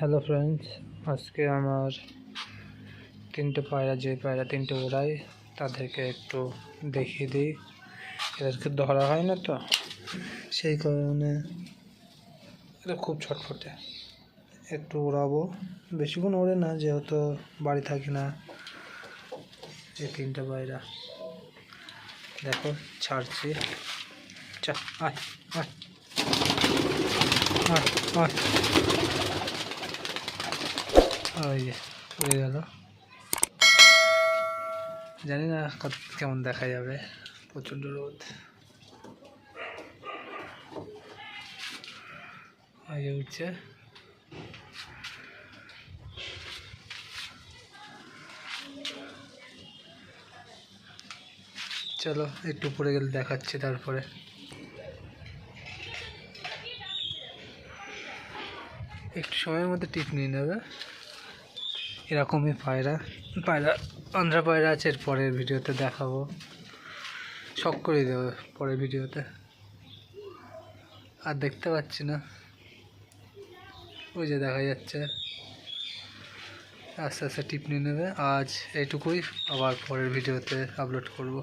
Hello friends আজকে আমার তিনটে পায়রা, যে পায়রা তিনটে ওড়াই তাদেরকে একটু দেখিয়ে দিই। এদেরকে ধরা হয় না তো? সেই কারণে এটা খুব ছটফটে। একটু ওড়াবো বেশিক্ষণ ওড়ে না, যেহেতু বাড়ি থাকি না এই তিনটে পায়রা। দেখো, ছাড়ছি। চা, আয় আয়। আয় আয়। ওই উড়ে গেল। জানি না কেমন দেখা যাবে, প্রচণ্ড রোদ। উঠছে চলো, একটু পরে গেলে দেখাচ্ছি তারপরে। একটু সময়ের মধ্যে টিপ নিয়ে নেবে। এরকমই পায়রা। পায়রা আন্ধ্রা পায়রা আছে, এর পরের ভিডিওতে দেখাবো। শখ করে দেবো পরের ভিডিওতে। আর দেখতে পাচ্ছি না। ওই যে দেখা যাচ্ছে। আস্তে আস্তে টিপ নিয়ে নেবে। আজ এইটুকুই। আবার পরের ভিডিওতে আপলোড করব।